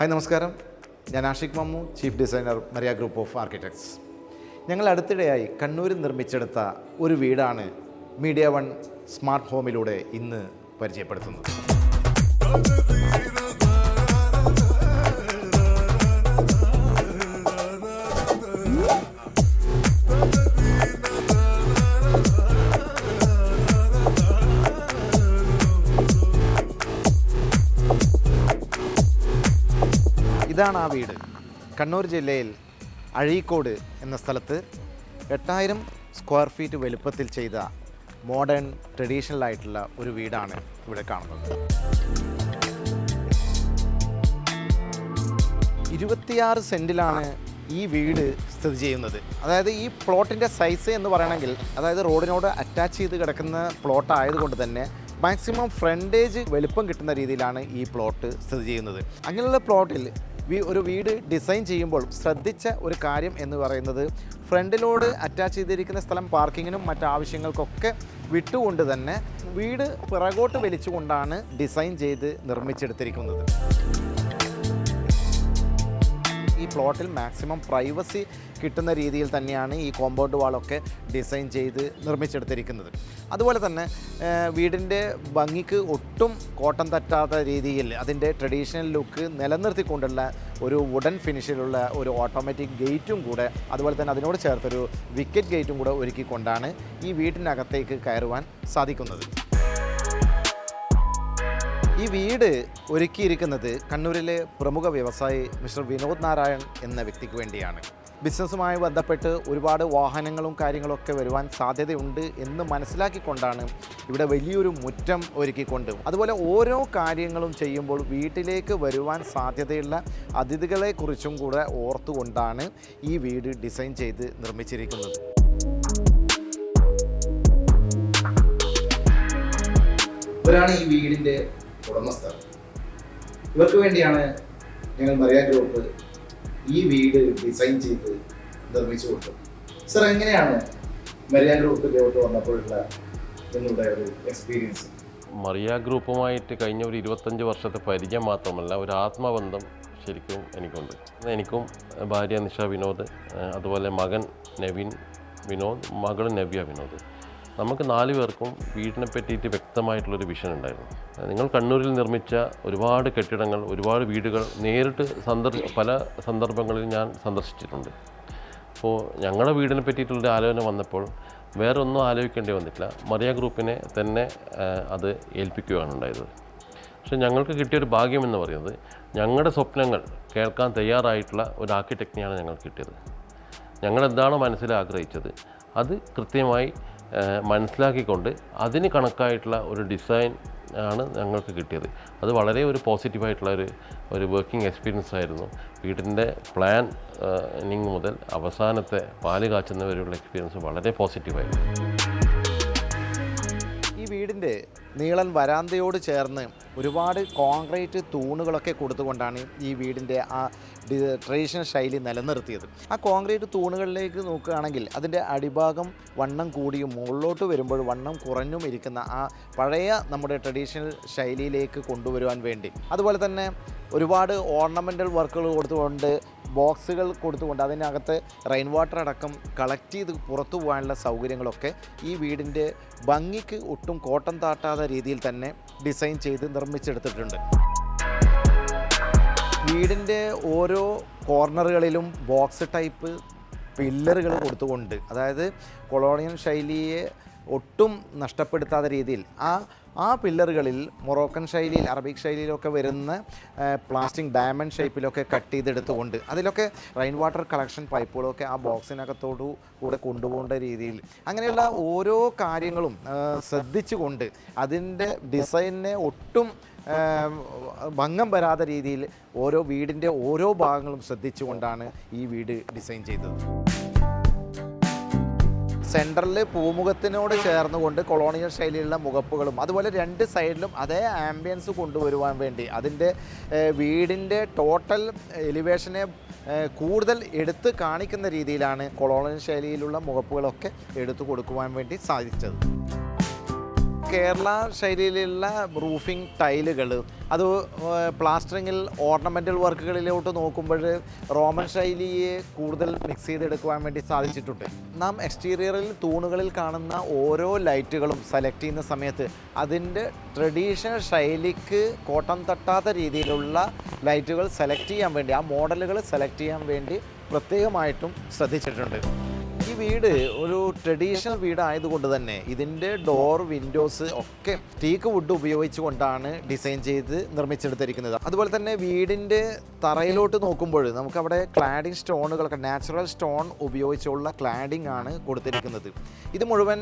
Hi നമസ്കാരം. ഞാൻ Ashiq Mammu chief designer Maria group of architects. ഞങ്ങൾ അടുത്തിടെയായി കണ്ണൂരിൽ നിർമ്മിച്ചെടുത്ത ഒരു വീടാണ് മീഡിയ വൺ സ്മാർട്ട് ഹോമിലൂടെ ഇന്ന് പരിചയപ്പെടുത്തുന്നത്. ഇതാണ് ആ വീട്. കണ്ണൂർ ജില്ലയിൽ അഴീക്കോട് എന്ന സ്ഥലത്ത് എട്ടായിരം സ്ക്വയർ ഫീറ്റ് വലുപ്പത്തിൽ ചെയ്ത മോഡേൺ ട്രഡീഷണൽ ആയിട്ടുള്ള ഒരു വീടാണ് ഇവിടെ കാണുന്നത്. ഇരുപത്തിയാറ് സെന്റിലാണ് ഈ വീട് സ്ഥിതി ചെയ്യുന്നത്. അതായത് ഈ പ്ലോട്ടിന്റെ സൈസ് എന്ന് പറയണമെങ്കിൽ അതായത് റോഡിനോട് അറ്റാച്ച് ചെയ്ത് കിടക്കുന്ന പ്ലോട്ട് ആയതുകൊണ്ട് തന്നെ മാക്സിമം ഫ്രണ്ടേജ് വലുപ്പം കിട്ടുന്ന രീതിയിലാണ് ഈ പ്ലോട്ട് സ്ഥിതി ചെയ്യുന്നത്. അങ്ങനെയുള്ള പ്ലോട്ടിൽ ഒരു വീട് ഡിസൈൻ ചെയ്യുമ്പോൾ ശ്രദ്ധിച്ച ഒരു കാര്യം എന്ന് പറയുന്നത് ഫ്രണ്ടിലോട് അറ്റാച്ച് ചെയ്തിരിക്കുന്ന സ്ഥലം പാർക്കിങ്ങിനും മറ്റാവശ്യങ്ങൾക്കൊക്കെ വിട്ടുകൊണ്ട് തന്നെ വീട് പിറകോട്ട് വലിച്ചുകൊണ്ടാണ് ഡിസൈൻ ചെയ്ത് നിർമ്മിച്ചെടുത്തിരിക്കുന്നത്. ഈ പ്ലോട്ടിൽ മാക്സിമം പ്രൈവസി കിട്ടുന്ന രീതിയിൽ തന്നെയാണ് ഈ കോമ്പൗണ്ട് വാളൊക്കെ ഡിസൈൻ ചെയ്ത് നിർമ്മിച്ചെടുത്തിരിക്കുന്നത്. അതുപോലെ തന്നെ വീടിന്റെ ഭംഗിക്ക് ഒട്ടും കോട്ടം തട്ടാത്ത രീതിയിൽ അതിന്റെ ട്രഡീഷണൽ ലുക്ക് നിലനിർത്തിക്കൊണ്ടുള്ള ഒരു വുഡൻ ഫിനിഷിലുള്ള ഒരു ഓട്ടോമാറ്റിക് ഗേറ്റും കൂടെ അതുപോലെ തന്നെ അതിനോട് ചേർത്തൊരു വിക്കറ്റ് ഗേറ്റും കൂടെ ഒരുക്കിക്കൊണ്ടാണ് ഈ വീട്ടിനകത്തേക്ക് കയറുവാൻ സാധിക്കുന്നത്. ഈ വീട് ഒരുക്കിയിരിക്കുന്നത് കണ്ണൂരിലെ പ്രമുഖ വ്യവസായി മിസ്റ്റർ വിനോദ് നാരായൺ എന്ന വ്യക്തിക്ക് വേണ്ടിയാണ്. ബിസിനസ്സുമായി ബന്ധപ്പെട്ട് ഒരുപാട് വാഹനങ്ങളും കാര്യങ്ങളൊക്കെ വരുവാൻ സാധ്യതയുണ്ട് എന്ന് മനസ്സിലാക്കിക്കൊണ്ടാണ് ഇവിടെ വലിയൊരു മുറ്റം ഒരുക്കിക്കൊണ്ട്. അതുപോലെ ഓരോ കാര്യങ്ങളും ചെയ്യുമ്പോൾ വീട്ടിലേക്ക് വരുവാൻ സാധ്യതയുള്ള അതിഥികളെക്കുറിച്ചും കൂടെ ഓർത്തുകൊണ്ടാണ് ഈ വീട് ഡിസൈൻ ചെയ്ത് നിർമ്മിച്ചിരിക്കുന്നത്. ഒരാണ് ഈ വീടിന്റെ ഉടമസ്ഥർ. ഇവർക്ക് വേണ്ടിയാണ് ഞങ്ങൾ മറിയ ഗ്രൂപ്പ് ഈ വീട് ഡിസൈൻ ചെയ്ത് നിർമ്മിച്ചു കൊടുത്തത്. സർ എങ്ങനെയാണ് മരിയ ഗ്രൂപ്പിലോട്ട് വന്നപ്പോഴുള്ള നിങ്ങളുടെ ഒരു എക്സ്പീരിയൻസ് മറിയ ഗ്രൂപ്പുമായിട്ട് കഴിഞ്ഞ ഒരു ഇരുപത്തഞ്ച് വർഷത്തെ പരിചയം മാത്രമല്ല ഒരു ആത്മബന്ധം ശരിക്കും എനിക്കുണ്ട്. എനിക്കും ഭാര്യ നിഷ വിനോദ് അതുപോലെ മകൻ നവീൻ വിനോദ് മകൾ നവ്യ വിനോദ്. നമുക്ക് നാല് പേർക്കും വീടിനെ പറ്റിയിട്ട് വ്യക്തമായിട്ടുള്ളൊരു വിഷൻ ഉണ്ടായിരുന്നു. നിങ്ങൾ കണ്ണൂരിൽ നിർമ്മിച്ച ഒരുപാട് കെട്ടിടങ്ങൾ ഒരുപാട് വീടുകൾ നേരിട്ട് സന്ദർ പല സന്ദർഭങ്ങളിൽ ഞാൻ സന്ദർശിച്ചിട്ടുണ്ട്. അപ്പോൾ ഞങ്ങളുടെ വീടിനെ പറ്റിയിട്ടുള്ളൊരു ആലോചന വന്നപ്പോൾ വേറെ ഒന്നും ആലോചിക്കേണ്ടി വന്നിട്ടില്ല. മറിയ ഗ്രൂപ്പിനെ തന്നെ അത് ഏൽപ്പിക്കുകയാണ് ഉണ്ടായത്. പക്ഷെ ഞങ്ങൾക്ക് കിട്ടിയൊരു ഭാഗ്യം എന്ന് പറയുന്നത് ഞങ്ങളുടെ സ്വപ്നങ്ങൾ കേൾക്കാൻ തയ്യാറായിട്ടുള്ള ഒരു ആർക്കിടെക്റ്റിനെയാണ് ഞങ്ങൾക്ക് കിട്ടിയത്. ഞങ്ങൾ എന്താണോ മനസ്സിൽ ആഗ്രഹിച്ചത്? അത് കൃത്യമായി മനസ്സിലാക്കിക്കൊണ്ട് അതിന് കണക്കായിട്ടുള്ള ഒരു ഡിസൈൻ ആണ് ഞങ്ങൾക്ക് കിട്ടിയത്. അത് വളരെ ഒരു പോസിറ്റീവായിട്ടുള്ള ഒരു ഒരു വർക്കിംഗ് എക്സ്പീരിയൻസ് ആയിരുന്നു. വീടിന്റെ പ്ലാൻ നിങ് മുതൽ അവസാനത്തെ പാൽ കാച്ചുന്നവരെയുള്ള എക്സ്പീരിയൻസ് വളരെ പോസിറ്റീവായിരുന്നു ഈ വീടിന്റെ നീളൻ വരാന്തയോട് ചേർന്ന് ഒരുപാട് കോൺക്രീറ്റ് തൂണുകളൊക്കെ കൊടുത്തുകൊണ്ടാണ് ഈ വീടിന്റെ ആ ട്രഡീഷണൽ ശൈലി നിലനിർത്തിയത്. ആ കോൺക്രീറ്റ് തൂണുകളിലേക്ക് നോക്കുകയാണെങ്കിൽ അതിന്റെ അടിഭാഗം വണ്ണം കൂടിയും മുകളിലോട്ട് വരുമ്പോൾ വണ്ണം കുറഞ്ഞും ഇരിക്കുന്ന ആ പഴയ നമ്മുടെ ട്രഡീഷണൽ ശൈലിയിലേക്ക് കൊണ്ടുവരുവാൻ വേണ്ടി. അതുപോലെ തന്നെ ഒരുപാട് ഓർണമെന്റൽ വർക്കുകൾ കൊടുത്തുകൊണ്ട് ബോക്സുകൾ കൊടുത്തുകൊണ്ട് അതിനകത്ത് റെയിൻ വാട്ടർ അടക്കം കളക്ട് ചെയ്ത് പുറത്തു പോകാനുള്ള സൗകര്യങ്ങളൊക്കെ ഈ വീടിന്റെ ഭംഗിക്ക് ഒട്ടും കോട്ടം താട്ടാത്ത രീതിയിൽ തന്നെ ഡിസൈൻ ചെയ്ത് നിർമ്മിച്ചെടുത്തിട്ടുണ്ട്. വീടിന്റെ ഓരോ കോർണറുകളിലും ബോക്സ് ടൈപ്പ് പില്ലറുകൾ കൊടുത്തുകൊണ്ട് അതായത് കൊളോണിയൻ ശൈലിയെ ഒട്ടും നഷ്ടപ്പെടുത്താത്ത രീതിയിൽ ആ ആ പില്ലറുകളിൽ മൊറോക്കൻ ശൈലിയിൽ അറബിക് ശൈലിയിലൊക്കെ വരുന്ന പ്ലാസ്റ്റിക് ഡയമണ്ട് ഷേപ്പിലൊക്കെ കട്ട് ചെയ്തെടുത്തുകൊണ്ട് അതിലൊക്കെ റെയിൻ വാട്ടർ കളക്ഷൻ പൈപ്പുകളൊക്കെ ആ ബോക്സിനകത്തോടു കൂടെ കൊണ്ടുപോകേണ്ട രീതിയിൽ അങ്ങനെയുള്ള ഓരോ കാര്യങ്ങളും ശ്രദ്ധിച്ചുകൊണ്ട് അതിന്റെ ഡിസൈനിനെ ഒട്ടും ഭംഗം വരാത്ത രീതിയിൽ ഓരോ വീടിന്റെ ഓരോ ഭാഗങ്ങളും ശ്രദ്ധിച്ചുകൊണ്ടാണ് ഈ വീട് ഡിസൈൻ ചെയ്തത്. സെന്ററിൽ പൂമുഖത്തിനോട് ചേർന്നുകൊണ്ട് കൊളോണിയൽ ശൈലിയിലുള്ള മുഖപ്പുകളും അതുപോലെ രണ്ട് സൈഡിലും അതേ ആംബിയൻസ് കൊണ്ടുവരുവാൻ വേണ്ടി അതിന്റെ വീടിന്റെ ടോട്ടൽ എലിവേഷനെ കൂടുതൽ എടുത്ത് കാണിക്കുന്ന രീതിയിലാണ് കൊളോണിയൽ ശൈലിയിലുള്ള മുഖപ്പുകളൊക്കെ എടുത്തു കൊടുക്കുവാൻ വേണ്ടി സാധിച്ചത്. കേരള ശൈലിയിലുള്ള റൂഫിംഗ് ടൈലുകൾ അത് പ്ലാസ്റ്ററിങ്ങിൽ ഓർണമെന്റൽ വർക്കുകളിലോട്ട് നോക്കുമ്പോൾ റോമൻ ശൈലിയെ കൂടുതൽ മിക്സ് ചെയ്തെടുക്കുവാൻ വേണ്ടി സാധിച്ചിട്ടുണ്ട്. നാം എക്സ്റ്റീരിയറിൽ തൂണുകളിൽ കാണുന്ന ഓരോ ലൈറ്റുകളും സെലക്ട് ചെയ്യുന്ന സമയത്ത് അതിന്റെ ട്രഡീഷണൽ ശൈലിക്ക് കോട്ടം തട്ടാത്ത രീതിയിലുള്ള ലൈറ്റുകൾ സെലക്ട് ചെയ്യാൻ വേണ്ടി ആ മോഡലുകൾ സെലക്ട് ചെയ്യാൻ വേണ്ടി പ്രത്യേകമായിട്ടും ശ്രദ്ധിച്ചിട്ടുണ്ട്. വീട് ഒരു ട്രഡീഷണൽ വീടായതുകൊണ്ട് തന്നെ ഇതിന്റെ ഡോർ വിൻഡോസ് ഒക്കെ ടീക്ക് വുഡ് ഉപയോഗിച്ചുകൊണ്ടാണ് ഡിസൈൻ ചെയ്ത് നിർമ്മിച്ചെടുത്തിരിക്കുന്നത്. അതുപോലെ തന്നെ വീടിന്റെ തറയിലോട്ട് നോക്കുമ്പോൾ നമുക്കവിടെ ക്ലാഡിംഗ് സ്റ്റോണുകളൊക്കെ നാച്ചുറൽ സ്റ്റോൺ ഉപയോഗിച്ചുള്ള ക്ലാഡിംഗ് ആണ് കൊടുത്തിരിക്കുന്നത്. ഇത് മുഴുവൻ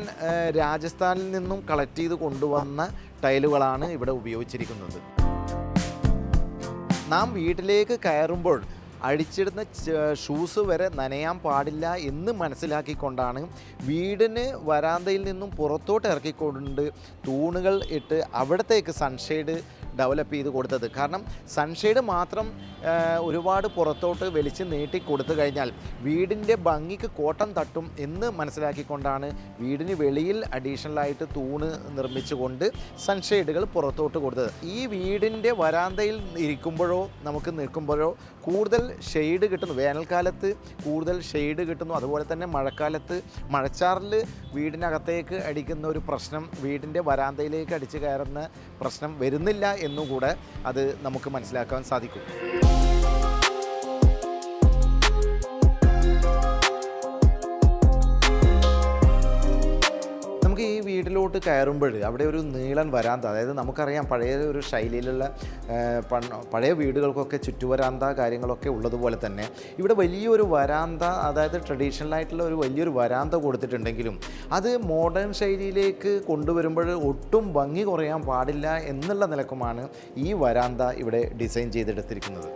രാജസ്ഥാനിൽ നിന്നും കളക്ട് ചെയ്ത് കൊണ്ടുവന്ന ടൈലുകളാണ് ഇവിടെ ഉപയോഗിച്ചിരിക്കുന്നത്. നാം വീട്ടിലേക്ക് കയറുമ്പോൾ അടിച്ചിടുന്ന ഷൂസ് വരെ നനയാൻ പാടില്ല എന്ന് മനസ്സിലാക്കിക്കൊണ്ടാണ് വീടിന് വരാന്തയിൽ നിന്നും പുറത്തോട്ട് ഇറക്കിക്കൊണ്ട് തൂണുകൾ ഇട്ട് അവിടത്തേക്ക് സൺഷെയ്ഡ് ഡെവലപ്പ് ചെയ്ത് കൊടുത്തത്. കാരണം സൺഷെയ്ഡ് മാത്രം ഒരുപാട് പുറത്തോട്ട് വലിച്ച് നീട്ടി കൊടുത്തു കഴിഞ്ഞാൽ വീടിന്റെ ഭംഗിക്ക് കോട്ടം തട്ടും എന്ന് മനസ്സിലാക്കിക്കൊണ്ടാണ് വീടിന് വെളിയിൽ അഡീഷണലായിട്ട് തൂണ് നിർമ്മിച്ചുകൊണ്ട് സൺഷെയ്ഡുകൾ പുറത്തോട്ട് കൊടുത്തത്. ഈ വീടിന്റെ വരാന്തയിൽ ഇരിക്കുമ്പോഴോ നമുക്ക് നിൽക്കുമ്പോഴോ കൂടുതൽ ഷെയ്ഡ് കിട്ടുന്നു. വേനൽക്കാലത്ത് കൂടുതൽ ഷെയ്ഡ് കിട്ടുന്നു. അതുപോലെ തന്നെ മഴക്കാലത്ത് മഴച്ചാറിൽ വീടിനകത്തേക്ക് അടിക്കുന്ന ഒരു പ്രശ്നം വീടിന്റെ വരാന്തയിലേക്ക് അടിച്ചു കയറുന്ന പ്രശ്നം വരുന്നില്ല എന്നും കൂടെ അത് നമുക്ക് മനസ്സിലാക്കാൻ സാധിക്കും. വീട്ടിലോട്ട് കയറുമ്പോൾ അവിടെ ഒരു നീളൻ വരാന്ത അതായത് നമുക്കറിയാം പഴയ ഒരു ശൈലിയിലുള്ള പഴയ വീടുകൾക്കൊക്കെ ചുറ്റുവരാന്ത കാര്യങ്ങളൊക്കെ ഉള്ളതുപോലെ തന്നെ ഇവിടെ വലിയൊരു വരാന്ത അതായത് ട്രഡീഷണൽ ആയിട്ടുള്ള ഒരു വലിയൊരു വരാന്ത കൊടുത്തിട്ടുണ്ടെങ്കിലും അത് മോഡേൺ ശൈലിയിലേക്ക് കൊണ്ടുവരുമ്പോൾ ഒട്ടും ഭംഗി കുറയാൻ പാടില്ല എന്നുള്ള നിലക്കുമാണ് ഈ വരാന്ത ഇവിടെ ഡിസൈൻ ചെയ്തെടുത്തിരിക്കുന്നത്.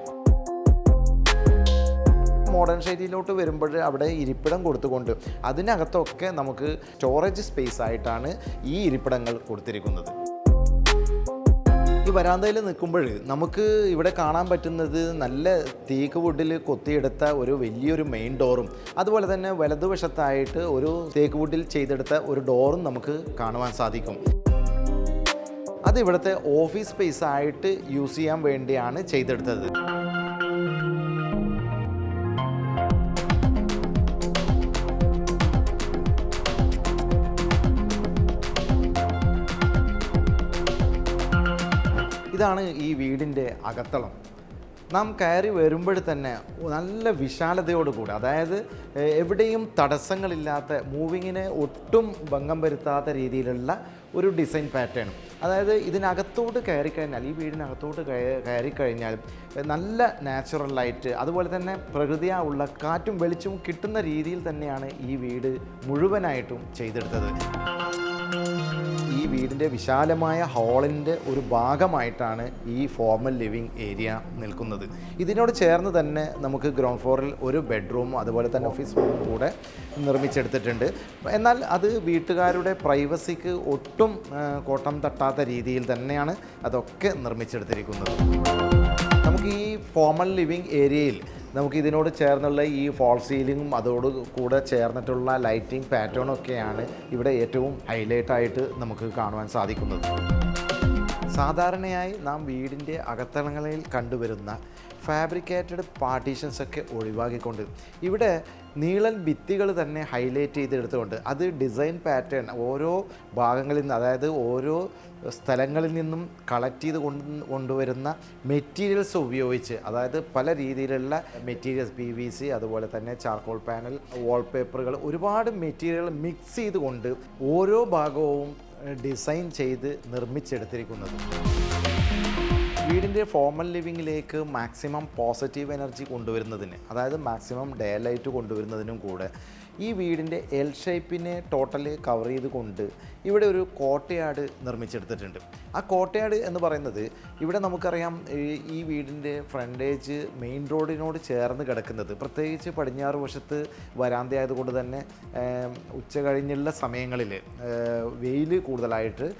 മോഡേൺ ശൈലിയിലോട്ട് വരുമ്പോൾ അവിടെ ഇരിപ്പിടം കൊടുത്തുകൊണ്ട് അതിനകത്തൊക്കെ നമുക്ക് സ്റ്റോറേജ് സ്പേസ് ആയിട്ടാണ് ഈ ഇരിപ്പിടങ്ങൾ കൊടുത്തിരിക്കുന്നത്. ഈ വരാന്തയിൽ നിൽക്കുമ്പോൾ നമുക്ക് ഇവിടെ കാണാൻ പറ്റുന്നത് നല്ല തേക്ക് വുഡിൽ കൊത്തിയെടുത്ത ഒരു വലിയൊരു മെയിൻ ഡോറും അതുപോലെ തന്നെ വലതുവശത്തായിട്ട് ഒരു തേക്ക് വുഡിൽ ചെയ്തെടുത്ത ഒരു ഡോറും നമുക്ക് കാണുവാൻ സാധിക്കും. അത് ഇവിടുത്തെ ഓഫീസ് സ്പേസ് ആയിട്ട് യൂസ് ചെയ്യാൻ വേണ്ടിയാണ് ചെയ്തെടുത്തത്. ഇതാണ് ഈ വീടിന്റെ അകത്തളം. നാം കയറി വരുമ്പോൾ തന്നെ നല്ല വിശാലതയോടുകൂടി അതായത് എവിടെയും തടസ്സങ്ങളില്ലാത്ത മൂവിങ്ങിനെ ഒട്ടും ഭംഗം വരുത്താത്ത രീതിയിലുള്ള ഒരു ഡിസൈൻ പാറ്റേൺ. അതായത് ഇതിനകത്തോട്ട് കയറി കഴിഞ്ഞാൽ ഈ വീടിനകത്തോട്ട് കയ- കയറി കഴിഞ്ഞാൽ നല്ല നാച്ചുറൽ ലൈറ്റ് അതുപോലെ തന്നെ പ്രകൃതിയാ ഉള്ള കാറ്റും വെളിച്ചവും കിട്ടുന്ന രീതിയിൽ തന്നെയാണ് ഈ വീട് മുഴുവനായിട്ടും ചെയ്തെടുത്തത്. ഈ വീടിന്റെ വിശാലമായ ഹാളിന്റെ ഒരു ഭാഗമായിട്ടാണ് ഈ ഫോർമൽ ലിവിങ് ഏരിയ നിൽക്കുന്നത്. ഇതിനോട് ചേർന്ന് തന്നെ നമുക്ക് ഗ്രൗണ്ട് ഫ്ലോറിൽ ഒരു ബെഡ്റൂമും അതുപോലെ തന്നെ ഓഫീസ് റൂമും കൂടെ നിർമ്മിച്ചെടുത്തിട്ടുണ്ട്. എന്നാൽ അത് വീട്ടുകാരുടെ പ്രൈവസിക്ക് ഒട്ടും കോട്ടം തട്ടാത്ത രീതിയിൽ തന്നെയാണ് അതൊക്കെ നിർമ്മിച്ചെടുത്തിരിക്കുന്നത്. നമുക്ക് ഈ ഫോർമൽ ലിവിങ് ഏരിയയിൽ നമുക്ക് ഇതിനോട് ചേർന്നുള്ള ഈ ഫോൾ സീലിങ്ങും അതോട് കൂടെ ചേർന്നിട്ടുള്ള ലൈറ്റിംഗ് പാറ്റേണും ഒക്കെയാണ് ഇവിടെ ഏറ്റവും ഹൈലൈറ്റ് ആയിട്ട് നമുക്ക് കാണുവാൻ സാധിക്കുന്നത്. സാധാരണയായി നാം വീടിന്റെ അകത്തളങ്ങളിൽ കണ്ടുവരുന്ന ഫാബ്രിക്കേറ്റഡ് പാർട്ടീഷൻസ് ഒക്കെ ഒഴിവാക്കിക്കൊണ്ട് ഇവിടെ നീളൻ ഭിത്തികൾ തന്നെ ഹൈലൈറ്റ് ചെയ്തെടുത്തുകൊണ്ട് അത് ഡിസൈൻ പാറ്റേൺ ഓരോ ഭാഗങ്ങളിൽ നിന്ന് അതായത് ഓരോ സ്ഥലങ്ങളിൽ നിന്നും കളക്ട് ചെയ്ത് കൊണ്ട് കൊണ്ടുവരുന്ന മെറ്റീരിയൽസ് ഉപയോഗിച്ച് അതായത് പല രീതിയിലുള്ള മെറ്റീരിയൽസ് പി വി സി അതുപോലെ തന്നെ ചാർക്കോൾ പാനൽ വാൾപേപ്പറുകൾ ഒരുപാട് മെറ്റീരിയൽ മിക്സ് ചെയ്തുകൊണ്ട് ഓരോ ഭാഗവും ഡിസൈൻ ചെയ്ത് നിർമ്മിച്ചെടുത്തിരിക്കുന്നത്. വീടിന്റെ ഫോമൽ ലിവിങ്ങിലേക്ക് മാക്സിമം പോസിറ്റീവ് എനർജി കൊണ്ടുവരുന്നതിന് അതായത് മാക്സിമം ഡേ ലൈറ്റ് കൊണ്ടുവരുന്നതിനും കൂടെ ഈ വീടിന്റെ എൽ ഷേപ്പിനെ ടോട്ടലി കവർ ചെയ്തുകൊണ്ട് ഇവിടെ ഒരു കോട്ടയാട് നിർമ്മിച്ചെടുത്തിട്ടുണ്ട്. ആ കോട്ടയാട് എന്ന് പറയുന്നത് ഇവിടെ നമുക്കറിയാം ഈ- വീടിന്റെ ഫ്രണ്ടേജ് മെയിൻ റോഡിനോട് ചേർന്ന് കിടക്കുന്നത്. പ്രത്യേകിച്ച് പടിഞ്ഞാറ് വശത്ത് വരാന്തയായതുകൊണ്ട് തന്നെ ഉച്ച കഴിഞ്ഞുള്ള സമയങ്ങളിൽ വെയിൽ കൂടുതലായിട്ട്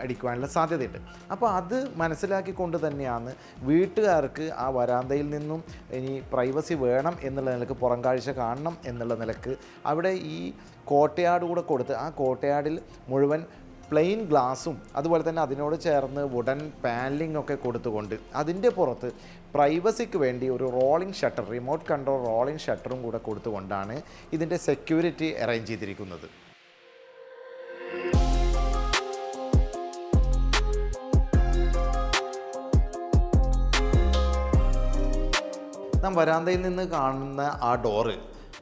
അടിക്കുവാനുള്ള സാധ്യതയുണ്ട്. അപ്പോൾ അത് മനസ്സിലാക്കിക്കൊണ്ട് തന്നെയാണ് വീട്ടുകാർക്ക് ആ വരാന്തയിൽ നിന്നും ഇനി പ്രൈവസി വേണം എന്നുള്ള നിലയ്ക്ക് പുറം കാഴ്ച കാണണം എന്നുള്ള നിലയ്ക്ക് അവിടെ ഈ കോട്ടയാട് കൂടെ കൊടുത്ത് ആ കോട്ടയാടിൽ മുഴുവൻ പ്ലെയിൻ ഗ്ലാസും അതുപോലെ തന്നെ അതിനോട് ചേർന്ന് വുഡൻ പാനലിംഗ് ഒക്കെ കൊടുത്തുകൊണ്ട് അതിന്റെ പുറത്ത് പ്രൈവസിക്ക് വേണ്ടി ഒരു rolling shutter remote control rolling ഷട്ടറും കൂടെ കൊടുത്തുകൊണ്ടാണ് ഇതിന്റെ സെക്യൂരിറ്റി അറേഞ്ച് ചെയ്തിരിക്കുന്നത്. നാം വരാന്തയിൽ നിന്ന് കാണുന്ന ആ ഡോറ്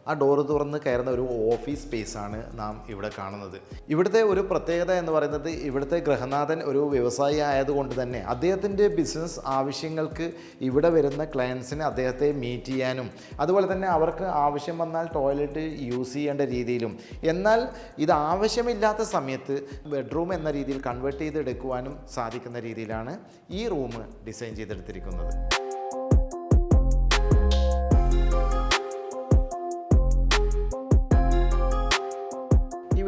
ആ ഡോറ് തുറന്ന് കയറുന്ന ഒരു ഓഫീസ് സ്പേസ് ആണ് നാം ഇവിടെ കാണുന്നത്. ഇവിടുത്തെ ഒരു പ്രത്യേകത എന്ന് പറയുന്നത് ഇവിടുത്തെ ഗൃഹനാഥൻ ഒരു വ്യവസായി ആയതുകൊണ്ട് തന്നെ അദ്ദേഹത്തിന്റെ ബിസിനസ് ആവശ്യങ്ങൾക്ക് ഇവിടെ വരുന്ന ക്ലയൻസിനെ അദ്ദേഹത്തെ മീറ്റ് ചെയ്യാനും അതുപോലെ തന്നെ അവർക്ക് ആവശ്യം വന്നാൽ ടോയ്ലറ്റ് യൂസ് ചെയ്യേണ്ട രീതിയിലും. എന്നാൽ ഇത് ആവശ്യമില്ലാത്ത സമയത്ത് ബെഡ്റൂം എന്ന രീതിയിൽ കൺവേർട്ട് ചെയ്തെടുക്കുവാനും സാധിക്കുന്ന രീതിയിലാണ് ഈ റൂം ഡിസൈൻ ചെയ്തെടുത്തിരിക്കുന്നത്.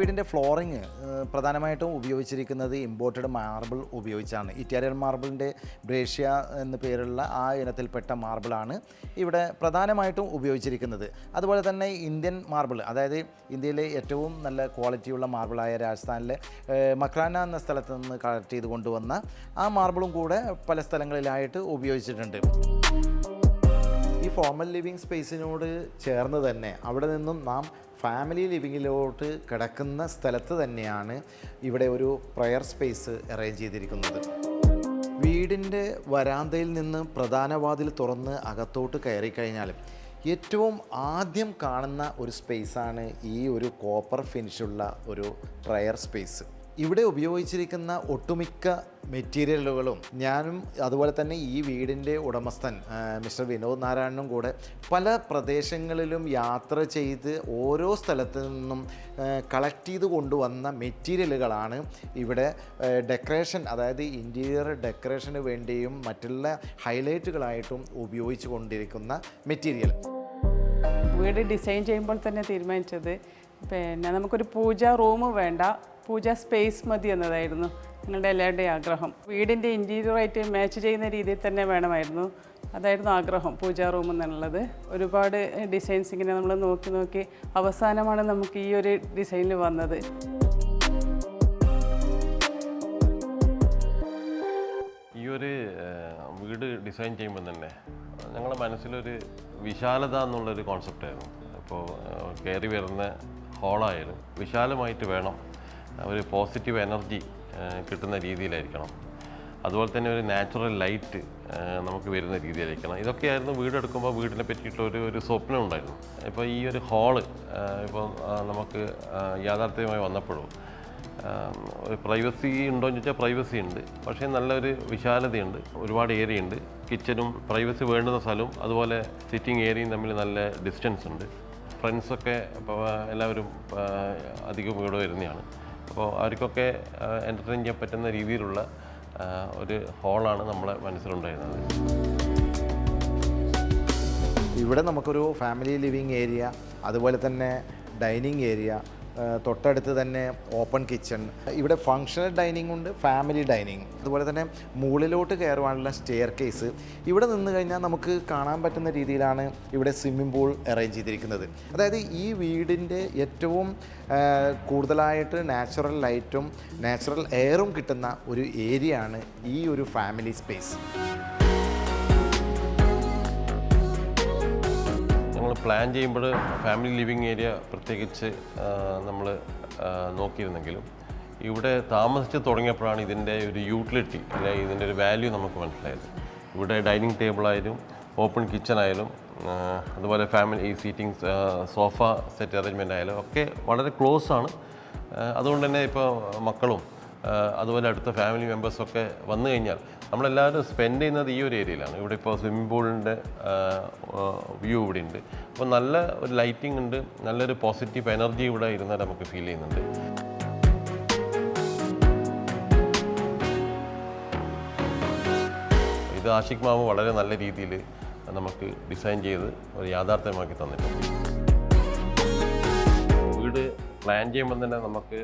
വീടിന്റെ ഫ്ലോറിങ് പ്രധാനമായിട്ടും ഉപയോഗിച്ചിരിക്കുന്നത് ഇമ്പോർട്ടഡ് മാർബിൾ ഉപയോഗിച്ചാണ്. ഇറ്റാലിയൻ മാർബിളിന്റെ ബ്രേഷ്യ എന്ന പേരുള്ള ആ ഇനത്തിൽപ്പെട്ട മാർബിളാണ് ഇവിടെ പ്രധാനമായിട്ടും ഉപയോഗിച്ചിരിക്കുന്നത്. അതുപോലെ തന്നെ ഇന്ത്യൻ മാർബിൾ അതായത് ഇന്ത്യയിലെ ഏറ്റവും നല്ല ക്വാളിറ്റിയുള്ള മാർബിളായ രാജസ്ഥാനിലെ മക്രാന എന്ന സ്ഥലത്ത് നിന്ന് കളക്ട് ചെയ്ത് കൊണ്ടുവന്ന ആ മാർബിളും കൂടെ പല സ്ഥലങ്ങളിലായിട്ട് ഉപയോഗിച്ചിട്ടുണ്ട്. ഈ ഫോമൽ ലിവിങ് സ്പേസിനോട് ചേർന്ന് തന്നെ അവിടെ നിന്നും നാം ഫാമിലി ലിവിങ്ങിലോട്ട് കിടക്കുന്ന സ്ഥലത്ത് തന്നെയാണ് ഇവിടെ ഒരു പ്രയർ സ്പേസ് അറേഞ്ച് ചെയ്തിരിക്കുന്നത്. വീടിന്റെ വരാന്തയിൽ നിന്ന് പ്രധാന വാതിൽ തുറന്ന് അകത്തോട്ട് കയറി കഴിഞ്ഞാൽ ഏറ്റവും ആദ്യം കാണുന്ന ഒരു സ്പേസാണ് ഈ ഒരു കോപ്പർ ഫിനിഷുള്ള ഒരു പ്രയർ സ്പേസ്. ഇവിടെ ഉപയോഗിച്ചിരിക്കുന്ന ഒട്ടുമിക്ക മെറ്റീരിയലുകളും ഞാനും അതുപോലെ തന്നെ ഈ വീടിന്റെ ഉടമസ്ഥൻ മിസ്റ്റർ വിനോദ് നാരായണനും കൂടെ പല പ്രദേശങ്ങളിലും യാത്ര ചെയ്ത് ഓരോ സ്ഥലത്തു നിന്നും കളക്ട് ചെയ്ത് കൊണ്ടുവന്ന മെറ്റീരിയലുകളാണ് ഇവിടെ ഡെക്കറേഷൻ അതായത് ഇന്റീരിയർ ഡെക്കറേഷന് വേണ്ടിയും മറ്റുള്ള ഹൈലൈറ്റുകളായിട്ടും ഉപയോഗിച്ചു കൊണ്ടിരിക്കുന്ന മെറ്റീരിയൽ. വീട് ഡിസൈൻ ചെയ്യുമ്പോൾ തന്നെ തീരുമാനിച്ചത് പിന്നെ നമുക്കൊരു പൂജ റൂം വേണ്ട പൂജ സ്പേസ് മതി എന്നതായിരുന്നു ഞങ്ങളുടെ എല്ലാവരുടെയും ആഗ്രഹം. വീടിന്റെ ഇന്റീരിയറായിട്ട് മാച്ച് ചെയ്യുന്ന രീതിയിൽ തന്നെ വേണമായിരുന്നു. അതായിരുന്നു ആഗ്രഹം പൂജാ റൂം എന്നുള്ളത്. ഒരുപാട് ഡിസൈൻസ് ഇങ്ങനെ നമ്മൾ നോക്കി നോക്കി അവസാനമാണ് നമുക്ക് ഈ ഒരു ഡിസൈനിൽ വന്നത്. ഈ ഒരു വീട് ഡിസൈൻ ചെയ്യുമ്പോൾ തന്നെ ഞങ്ങളുടെ മനസ്സിലൊരു വിശാലത എന്നുള്ളൊരു കോൺസെപ്റ്റായിരുന്നു അപ്പോൾ കയറി വരുന്ന ഹോളായാലും വിശാലമായിട്ട് വേണം ഒരു പോസിറ്റീവ് എനർജി കിട്ടുന്ന രീതിയിലായിരിക്കണം. അതുപോലെ തന്നെ ഒരു നാച്ചുറൽ ലൈറ്റ് നമുക്ക് വരുന്ന രീതിയിലായിരിക്കണം. ഇതൊക്കെയായിരുന്നു വീടെടുക്കുമ്പോൾ വീടിനെ പറ്റിയിട്ട് ഒരു സ്വപ്നം ഉണ്ടായിരുന്നു. ഇപ്പോൾ ഈ ഒരു ഹാൾ ഇപ്പോൾ നമുക്ക് യാഥാർത്ഥ്യമായി വന്നപ്പോഴും ഒരു പ്രൈവസി ഉണ്ടോ എന്ന് ചോദിച്ചാൽ പ്രൈവസി ഉണ്ട്. പക്ഷേ നല്ലൊരു വിശാലതയുണ്ട് ഒരുപാട് ഏരിയ ഉണ്ട്. കിച്ചനും പ്രൈവസി വേണ്ടുന്ന സ്ഥലവും അതുപോലെ സിറ്റിംഗ് ഏരിയയും തമ്മിൽ നല്ല ഡിസ്റ്റൻസ് ഉണ്ട്. ഫ്രണ്ട്സൊക്കെ എല്ലാവരും അധികം വീട് വരുന്നതാണ്. അപ്പോൾ അവർക്കൊക്കെ എന്റർടൈൻ ചെയ്യാൻ പറ്റുന്ന രീതിയിലുള്ള ഒരു ഹോളാണ് നമ്മളെ മനസ്സിലുണ്ടായിരുന്നത്. ഇവിടെ നമുക്കൊരു ഫാമിലി ലിവിങ് ഏരിയ അതുപോലെ തന്നെ ഡൈനിങ് ഏരിയ തൊട്ടടുത്ത് തന്നെ ഓപ്പൺ കിച്ചൺ. ഇവിടെ ഫങ്ഷണൽ ഡൈനിങ് ഉണ്ട് ഫാമിലി ഡൈനിങ് അതുപോലെ തന്നെ മുകളിലോട്ട് കയറുവാനുള്ള സ്റ്റെയർ കേസ് ഇവിടെ നിന്ന് കഴിഞ്ഞാൽ നമുക്ക് കാണാൻ പറ്റുന്ന രീതിയിലാണ് ഇവിടെ സ്വിമ്മിംഗ് പൂൾ അറേഞ്ച് ചെയ്തിരിക്കുന്നത്. അതായത് ഈ വീടിന്റെ ഏറ്റവും കൂടുതലായിട്ട് നാച്ചുറൽ ലൈറ്റും നാച്ചുറൽ എയറും കിട്ടുന്ന ഒരു ഏരിയയാണ് ഈ ഒരു ഫാമിലി സ്പേസ് പ്ലാൻ ചെയ്യുമ്പോൾ ഫാമിലി ലിവിങ് ഏരിയ പ്രത്യേകിച്ച് നമ്മൾ നോക്കിയിരുന്നെങ്കിലും ഇവിടെ താമസിച്ച് തുടങ്ങിയപ്പോഴാണ് ഇതിന്റെ ഒരു യൂട്ടിലിറ്റി അല്ലെ ഇതിന്റെ ഒരു വാല്യൂ നമുക്ക് മനസ്സിലായത്. ഇവിടെ ഡൈനിങ് ടേബിളായാലും ഓപ്പൺ കിച്ചൺ ആയാലും അതുപോലെ ഫാമിലി ഈ സീറ്റിംഗ് സോഫ സെറ്റ് അറേഞ്ച്മെന്റ് ആയാലും ഒക്കെ വളരെ ക്ലോസ് ആണ്. അതുകൊണ്ട് തന്നെ ഇപ്പോൾ മക്കളും അതുപോലെ അടുത്ത ഫാമിലി മെമ്പേഴ്സൊക്കെ വന്നു കഴിഞ്ഞാൽ നമ്മളെല്ലാവരും സ്പെൻഡ് ചെയ്യുന്നത് ഈ ഒരു ഏരിയയിലാണ് ഇവിടെ ഇപ്പോൾ സ്വിമ്മിംഗ് പൂളിന്റെ വ്യൂ ഇവിടെ ഉണ്ട്. അപ്പോൾ നല്ല ഒരു ലൈറ്റിംഗ് ഉണ്ട് നല്ലൊരു പോസിറ്റീവ് എനർജി ഇവിടെ ഇരുന്നാൽ നമുക്ക് ഫീൽ ചെയ്യുന്നുണ്ട്. ഇത് ആഷിക് മാമ വളരെ നല്ല രീതിയിൽ നമുക്ക് ഡിസൈൻ ചെയ്ത് ഒരു യാഥാർത്ഥ്യമാക്കി തന്നിട്ടുണ്ട്. വീട് പ്ലാൻ ചെയ്യുമ്പോൾ തന്നെ നമുക്ക്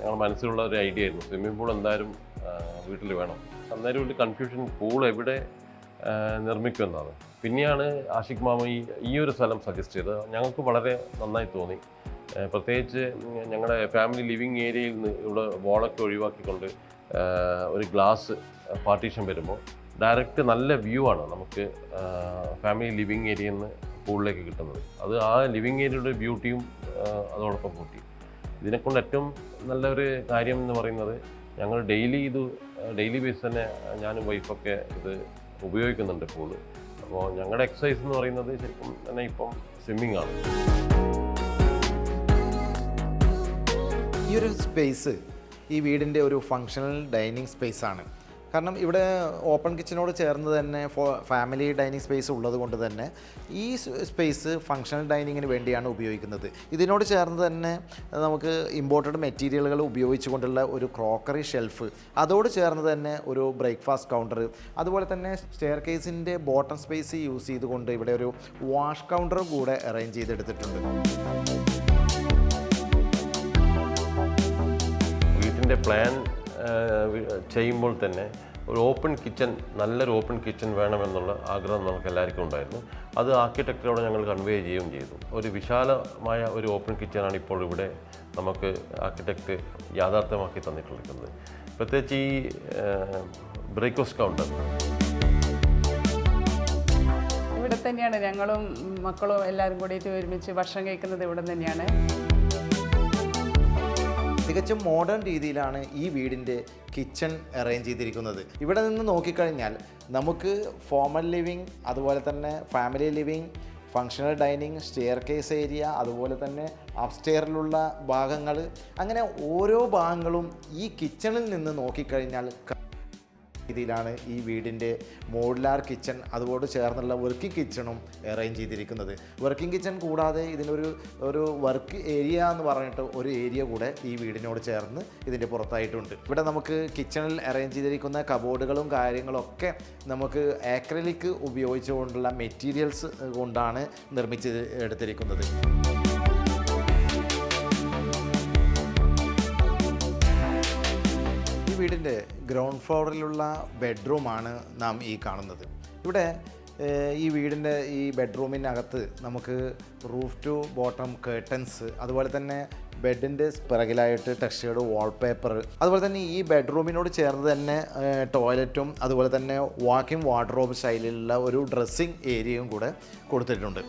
ഞങ്ങളുടെ മനസ്സിലുള്ള ഒരു ഐഡിയ ആയിരുന്നു. സ്വിമ്മിംഗ് പൂൾ എന്തായാലും വീട്ടിൽ വേണം. അന്നേരം ഒരു കൺഫ്യൂഷൻ പൂൾ എവിടെ നിർമ്മിക്കുമെന്നാണ്. പിന്നെയാണ് ആഷിഖ് മാമ ഈ ഈ ഒരു സ്ഥലം സജസ്റ്റ് ചെയ്തത്. ഞങ്ങൾക്ക് വളരെ നന്നായി തോന്നി. പ്രത്യേകിച്ച് ഞങ്ങളുടെ ഫാമിലി ലിവിങ് ഏരിയയിൽ നിന്ന് ഇവിടെ വോളൊക്കെ ഒഴിവാക്കിക്കൊണ്ട് ഒരു ഗ്ലാസ് പാർട്ടീഷൻ വരുമ്പോൾ ഡയറക്റ്റ് നല്ല വ്യൂ ആണ് നമുക്ക് ഫാമിലി ലിവിങ് ഏരിയയിൽ നിന്ന് പൂളിലേക്ക് കിട്ടുന്നത്. അത് ആ ലിവിങ് ഏരിയയുടെ ബ്യൂട്ടിയും അതോടൊപ്പം കൂട്ടി. ഇതിനെക്കൊണ്ട് ഏറ്റവും നല്ലൊരു കാര്യം എന്ന് പറയുന്നത് ഞങ്ങൾ ഡെയിലി ഇത് ഡെയിലി ബേസ് തന്നെ ഞാനും വൈഫൊക്കെ ഇത് ഉപയോഗിക്കുന്നുണ്ട് ഇപ്പോൾ അപ്പോൾ ഞങ്ങളുടെ എക്സസൈസ് എന്ന് പറയുന്നത് ശരിക്കും തന്നെ ഇപ്പം സ്വിമ്മിങ് ആണ്. ഈ ഒരു സ്പേസ് ഈ വീടിന്റെ ഒരു ഫങ്ഷണൽ ഡൈനിങ് സ്പേസ് ആണ്. കാരണം ഇവിടെ ഓപ്പൺ കിച്ചനോട് ചേർന്ന് തന്നെ ഫാമിലി ഡൈനിങ് സ്പേസ് ഉള്ളത് കൊണ്ട് തന്നെ ഈ സ്പേസ് ഫങ്ഷണൽ ഡൈനിങ്ങിന് വേണ്ടിയാണ് ഉപയോഗിക്കുന്നത്. ഇതിനോട് ചേർന്ന് തന്നെ നമുക്ക് ഇമ്പോർട്ടഡ് മെറ്റീരിയലുകൾ ഉപയോഗിച്ചുകൊണ്ടുള്ള ഒരു ക്രോക്കറി ഷെൽഫ് അതോട് ചേർന്ന് തന്നെ ഒരു ബ്രേക്ക്ഫാസ്റ്റ് കൗണ്ടർ അതുപോലെ തന്നെ സ്റ്റെയർ കേസിന്റെ ബോട്ടം സ്പേസ് യൂസ് ചെയ്തുകൊണ്ട് ഇവിടെ ഒരു വാഷ് കൗണ്ടർ കൂടെ അറേഞ്ച് ചെയ്തെടുത്തിട്ടുണ്ട്. വീട്ടിന്റെ പ്ലാൻ ചെയ്യുമ്പോൾ തന്നെ ഒരു ഓപ്പൺ കിച്ചൺ നല്ലൊരു ഓപ്പൺ കിച്ചൺ വേണമെന്നുള്ള ആഗ്രഹം നമുക്ക് എല്ലാവർക്കും ഉണ്ടായിരുന്നു. അത് ആർക്കിടെക്ടറോട് ഞങ്ങൾ കൺവേ ചെയ്യുകയും ചെയ്തു. ഒരു വിശാലമായ ഒരു ഓപ്പൺ കിച്ചണാണ് ഇപ്പോൾ ഇവിടെ നമുക്ക് ആർക്കിടെക്റ്റ് യാഥാർത്ഥ്യമാക്കി തന്നിട്ടുള്ളത്. പ്രത്യേകിച്ച് ഈ ബ്രേക്ക്ഫാസ്റ്റ് കൗണ്ടർ. ഇവിടെ തന്നെയാണ് ഞങ്ങളും മക്കളും എല്ലാവരും കൂടിയിട്ട് ഒരുമിച്ച് ഭക്ഷണം കഴിക്കുന്നത് ഇവിടെ തന്നെയാണ്. തികച്ചും മോഡേൺ രീതിയിലാണ് ഈ വീടിന്റെ കിച്ചൺ അറേഞ്ച് ചെയ്തിരിക്കുന്നത്. ഇവിടെ നിന്ന് നോക്കിക്കഴിഞ്ഞാൽ നമുക്ക് ഫോമൽ ലിവിങ് അതുപോലെ തന്നെ family living functional dining staircase area അതുപോലെ തന്നെ അപ്സ്റ്റെയറിലുള്ള ഭാഗങ്ങൾ. അങ്ങനെ ഓരോ ഭാഗങ്ങളും ഈ കിച്ചണിൽ നിന്ന് നോക്കിക്കഴിഞ്ഞാൽ രീതിയിലാണ് ഈ വീടിന്റെ മോഡുലാർ കിച്ചൺ അതോട് ചേർന്നുള്ള വർക്കിംഗ് കിച്ചണും അറേഞ്ച് ചെയ്തിരിക്കുന്നത്. വർക്കിംഗ് കിച്ചൺ കൂടാതെ ഇതിനൊരു ഒരു വർക്ക് ഏരിയ എന്ന് പറഞ്ഞിട്ട് ഒരു ഏരിയ കൂടെ ഈ വീടിനോട് ചേർന്ന് ഇതിന്റെ പുറത്തായിട്ടുണ്ട്. ഇവിടെ നമുക്ക് കിച്ചണിൽ അറേഞ്ച് ചെയ്തിരിക്കുന്ന കബോർഡുകളും കാര്യങ്ങളൊക്കെ നമുക്ക് ആക്രലിക് ഉപയോഗിച്ചുകൊണ്ടുള്ള മെറ്റീരിയൽസ് കൊണ്ടാണ് നിർമ്മിച്ച് എടുത്തിരിക്കുന്നത്. വീടിന്റെ ഗ്രൗണ്ട് ഫ്ലോറിലുള്ള ബെഡ്റൂമാണ് നാം ഈ കാണുന്നത്. ഇവിടെ ഈ വീടിന്റെ ഈ ബെഡ്റൂമിനകത്ത് നമുക്ക് റൂഫ് ടു ബോട്ടം കേട്ടൻസ് അതുപോലെ തന്നെ ബെഡിന്റെ പിറകിലായിട്ട് ടെക്സ്റ്റേർഡ് വാൾപേപ്പർ അതുപോലെ തന്നെ ഈ ബെഡ്റൂമിനോട് ചേർന്ന് തന്നെ ടോയ്ലറ്റും അതുപോലെ തന്നെ വാക്കിംഗ് വാർഡ്രോബ് സ്റ്റൈലിലുള്ള ഒരു ഡ്രസ്സിങ് ഏരിയയും കൂടെ കൊടുത്തിട്ടുണ്ട്.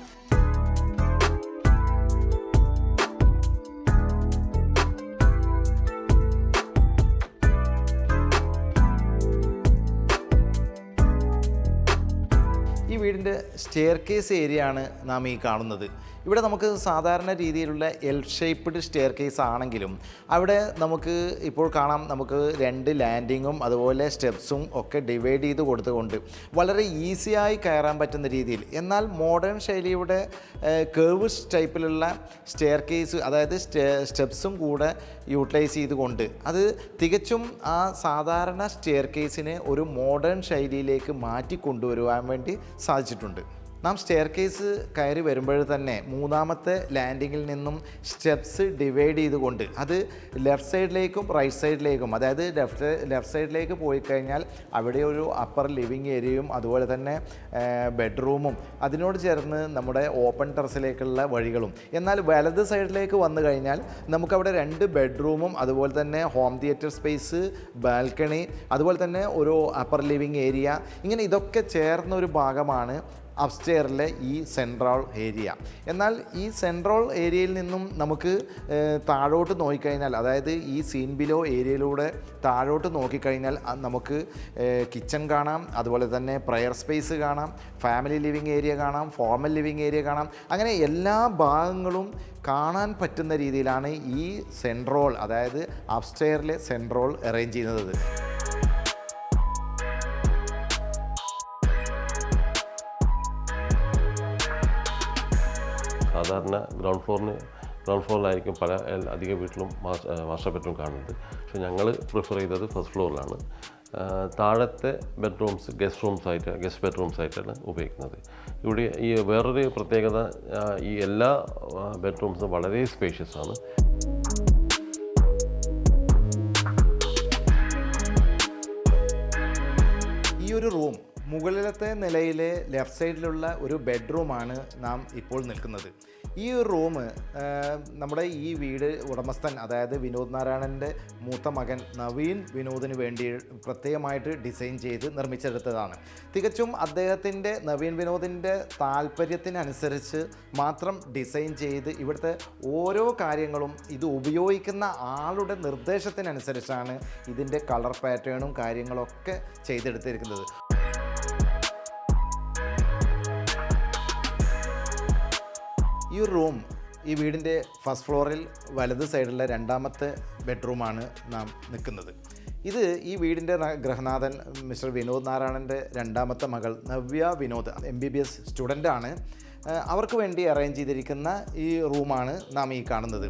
സ്റ്റെയർ കേസ് ഏരിയ ആണ് നാം ഈ കാണുന്നത്. ഇവിടെ നമുക്ക് സാധാരണ രീതിയിലുള്ള എൽ ഷേപ്പ്ഡ് സ്റ്റെയർ കേസ് ആണെങ്കിലും അവിടെ നമുക്ക് ഇപ്പോൾ കാണാം നമുക്ക് രണ്ട് ലാൻഡിങ്ങും അതുപോലെ സ്റ്റെപ്സും ഒക്കെ ഡിവൈഡ് ചെയ്ത് കൊടുത്തുകൊണ്ട് വളരെ ഈസിയായി കയറാൻ പറ്റുന്ന രീതിയിൽ എന്നാൽ മോഡേൺ ശൈലിയുടെ കേവ് ടൈപ്പിലുള്ള സ്റ്റെയർ കേസ് അതായത് സ്റ്റെപ്സും കൂടെ യൂട്ടിലൈസ് ചെയ്തുകൊണ്ട് അത് തികച്ചും ആ സാധാരണ സ്റ്റെയർ കേസിനെ ഒരു മോഡേൺ ശൈലിയിലേക്ക് മാറ്റി കൊണ്ടുവരുവാൻ വേണ്ടി സാധിച്ചിട്ടുണ്ട്. നാം സ്റ്റെയർ കേസ് കയറി വരുമ്പോൾ തന്നെ മൂന്നാമത്തെ ലാൻഡിങ്ങിൽ നിന്നും സ്റ്റെപ്സ് ഡിവൈഡ് ചെയ്തുകൊണ്ട് അത് ലെഫ്റ്റ് സൈഡിലേക്കും റൈറ്റ് സൈഡിലേക്കും അതായത് ലെഫ്റ്റ് ലെഫ്റ്റ് സൈഡിലേക്ക് പോയി കഴിഞ്ഞാൽ അവിടെ ഒരു അപ്പർ ലിവിങ് ഏരിയയും അതുപോലെ തന്നെ ബെഡ്റൂമും അതിനോട് ചേർന്ന് നമ്മുടെ ഓപ്പൺ ടെറസിലേക്കുള്ള വഴികളും. എന്നാൽ വലത് സൈഡിലേക്ക് വന്നു കഴിഞ്ഞാൽ നമുക്കവിടെ രണ്ട് ബെഡ്റൂമും അതുപോലെ തന്നെ ഹോം തിയേറ്റർ സ്പേസ് ബാൽക്കണി അതുപോലെ തന്നെ ഒരു അപ്പർ ലിവിങ് ഏരിയ ഇങ്ങനെ ഇതൊക്കെ ചേർന്ന ഒരു ഭാഗമാണ് അപ്സ്റ്റെയറിലെ ഈ സെൻട്രൽ ഏരിയ എന്നാൽ ഈ സെൻട്രൽ ഏരിയയിൽ നിന്നും നമുക്ക് താഴോട്ട് നോക്കിക്കഴിഞ്ഞാൽ അതായത് ഈ സീൻ ബിലോ ഏരിയയിലൂടെ താഴോട്ട് നോക്കിക്കഴിഞ്ഞാൽ നമുക്ക് കിച്ചൺ കാണാം അതുപോലെ തന്നെ പ്രയർ സ്പേസ് കാണാം ഫാമിലി ലിവിങ് ഏരിയ കാണാം ഫോർമൽ ലിവിങ് ഏരിയ കാണാം. അങ്ങനെ എല്ലാ ഭാഗങ്ങളും കാണാൻ പറ്റുന്ന രീതിയിലാണ് ഈ സെൻട്രോൾ അതായത് അപ്സ്റ്റെയറിലെ സെൻട്രോൾ അറേഞ്ച് ചെയ്യുന്നത്. സാധാരണ ഗ്രൗണ്ട് ഫ്ലോറിന് ഗ്രൗണ്ട് ഫ്ലോറിലായിരിക്കും പല അധിക വീട്ടിലും മാസ്റ്റർ ബെഡ്റൂം കാണുന്നത്. പക്ഷേ ഞങ്ങൾ പ്രിഫർ ചെയ്തത് ഫസ്റ്റ് ഫ്ലോറിലാണ് താഴത്തെ ബെഡ്റൂംസ് ഗസ്റ്റ് റൂംസ് ആയിട്ട് ഗസ്റ്റ് ബെഡ്റൂംസ് ആയിട്ടാണ് ഉപയോഗിക്കുന്നത്. ഇവിടെ ഈ വേറൊരു പ്രത്യേകത ഈ എല്ലാ ബെഡ്റൂംസും വളരെ സ്പേഷ്യസ് ആണ്. ഈ ഒരു റൂം മുകളിലത്തെ നിലയിലെ ലെഫ്റ്റ് സൈഡിലുള്ള ഒരു ബെഡ്റൂമാണ് നാം ഇപ്പോൾ നിൽക്കുന്നത്. ഈ ഒരു റൂം നമ്മുടെ ഈ വീട് ഉടമസ്ഥൻ അതായത് വിനോദ് നാരായണന്റെ മൂത്ത മകൻ നവീൻ വിനോദിന് വേണ്ടി പ്രത്യേകമായിട്ട് ഡിസൈൻ ചെയ്ത് നിർമ്മിച്ചെടുത്തതാണ്. തികച്ചും അദ്ദേഹത്തിന്റെ നവീൻ വിനോദിന്റെ താല്പര്യത്തിനനുസരിച്ച് മാത്രം ഡിസൈൻ ചെയ്ത് ഇവിടുത്തെ ഓരോ കാര്യങ്ങളും ഇത് ഉപയോഗിക്കുന്ന ആളുടെ നിർദ്ദേശത്തിനനുസരിച്ചാണ് ഇതിന്റെ കളർ പാറ്റേണും കാര്യങ്ങളൊക്കെ ചെയ്തെടുത്തിരിക്കുന്നത്. ഈ റൂം ഈ വീടിന്റെ ഫസ്റ്റ് ഫ്ലോറിൽ വലത് സൈഡിലെ രണ്ടാമത്തെ ബെഡ്റൂമാണ് നാം നിൽക്കുന്നത്. ഇത് ഈ വീടിന്റെ ഗ്രഹനാഥൻ മിസ്റ്റർ വിനോദ് നാരായണന്റെ രണ്ടാമത്തെ മകൾ Navya Vinod M B B S സ്റ്റുഡന്റാണ് അവർക്ക് വേണ്ടി അറേഞ്ച് ചെയ്തിരിക്കുന്ന ഈ റൂമാണ് നാം ഈ കാണുന്നത്.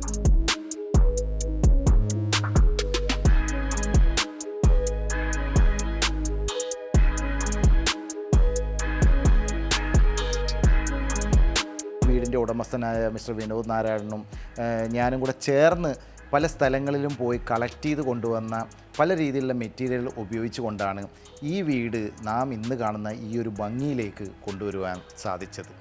ഉടമസ്ഥനായ മിസ്റ്റർ വിനോദ് നാരായണനും ഞാനും കൂടെ ചേർന്ന് പല സ്ഥലങ്ങളിലും പോയി കളക്ട് ചെയ്ത് കൊണ്ടുവന്ന പല രീതിയിലുള്ള മെറ്റീരിയൽ ഉപയോഗിച്ചുകൊണ്ടാണ് ഈ വീട് നാം ഇന്ന് കാണുന്ന ഈ ഒരു ഭംഗിയിലേക്ക് കൊണ്ടുവരുവാൻ സാധിച്ചത്.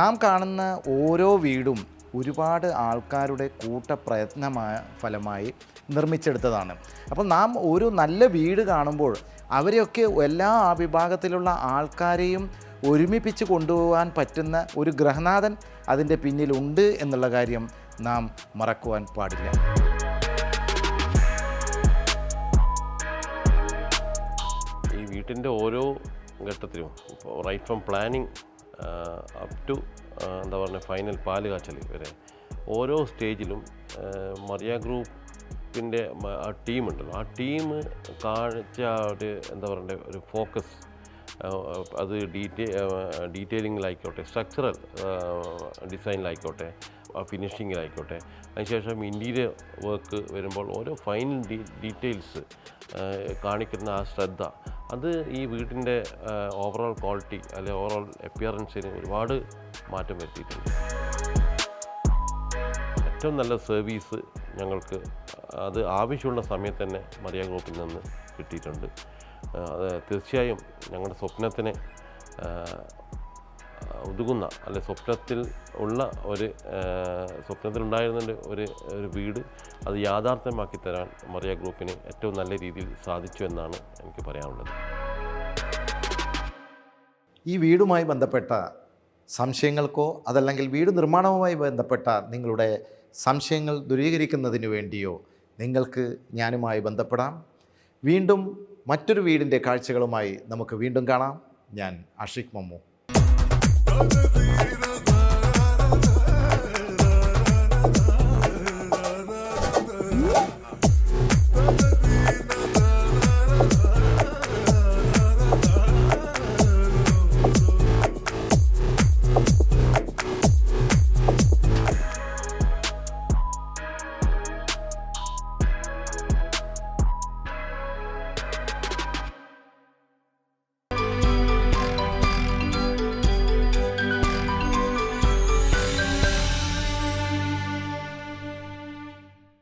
നാം കാണുന്ന ഓരോ വീടും ഒരുപാട് ആൾക്കാരുടെ കൂട്ടപ്രയത്നമായ ഫലമായി നിർമ്മിച്ചെടുത്തതാണ്. അപ്പോൾ നാം ഒരു നല്ല വീട് കാണുമ്പോൾ അവരെയൊക്കെ എല്ലാ വിഭാഗത്തിലുള്ള ആൾക്കാരെയും ഒരുമിപ്പിച്ച് കൊണ്ടുപോകാൻ പറ്റുന്ന ഒരു ഗ്രഹനാഥൻ അതിന്റെ പിന്നിലുണ്ട് എന്നുള്ള കാര്യം നാം മറക്കുവാൻ പാടില്ല. ഈ വീട്ടിന്റെ ഓരോ ഘട്ടത്തിലും ഇപ്പോൾ right from planning up to എന്താ പറയുക ഫൈനൽ പാൽ കാച്ചൽ വരെ ഓരോ സ്റ്റേജിലും മറിയ ഗ്രൂപ്പിന്റെ ആ ടീമുണ്ടല്ലോ ആ ടീം കാണിച്ച ഒരു എന്താ പറയണ്ടേ ഒരു ഫോക്കസ് അത് ഡീറ്റെയിൽ ഡീറ്റെയിലിങ്ങിലായിക്കോട്ടെ സ്ട്രക്ചറൽ ഡിസൈനിലായിക്കോട്ടെ ഫിനിഷിങ്ങിലായിക്കോട്ടെ അതിനുശേഷം ഇന്റീരിയർ വർക്ക് വരുമ്പോൾ ഓരോ ഫൈൻ ഡീറ്റെയിൽസ് കാണിക്കുന്ന ആ ശ്രദ്ധ അത് ഈ വീടിന്റെ ഓവറോൾ ക്വാളിറ്റി അല്ലെങ്കിൽ ഓവറോൾ അപ്പിയറൻസിന് ഒരുപാട് മാറ്റം വരുത്തിയിട്ടുണ്ട്. ഏറ്റവും നല്ല സർവീസ് ഞങ്ങൾക്ക് അത് ആവശ്യമുള്ള സമയത്ത് തന്നെ മറിയ ഗ്രൂപ്പിൽ നിന്ന് കിട്ടിയിട്ടുണ്ട്. അത് തീർച്ചയായും ഞങ്ങളുടെ സ്വപ്നത്തിന് ഒതുങ്ങുന്ന അല്ലെ സ്വപ്നത്തിൽ ഉള്ള ഒരു സ്വപ്നത്തിലുണ്ടായിരുന്നതിന്റെ സ്വപ്നത്തിലുണ്ടായിരുന്ന ഒരു ഒരു വീട് അത് യാഥാർത്ഥ്യമാക്കി തരാൻ മറിയ ഗ്രൂപ്പിന് ഏറ്റവും നല്ല രീതിയിൽ സാധിച്ചു എന്നാണ് എനിക്ക് പറയാനുള്ളത്. ഈ വീടുമായി ബന്ധപ്പെട്ട സംശയങ്ങൾക്കോ അതല്ലെങ്കിൽ വീട് നിർമ്മാണവുമായി ബന്ധപ്പെട്ട നിങ്ങളുടെ സംശയങ്ങൾ ദൂരീകരിക്കുന്നതിന് വേണ്ടിയോ നിങ്ങൾക്ക് ഞാനുമായി ബന്ധപ്പെടാം. വീണ്ടും മറ്റൊരു വീടിന്റെ കാഴ്ചകളുമായി നമുക്ക് വീണ്ടും കാണാം. ഞാൻ അഷിക് മമ്മു.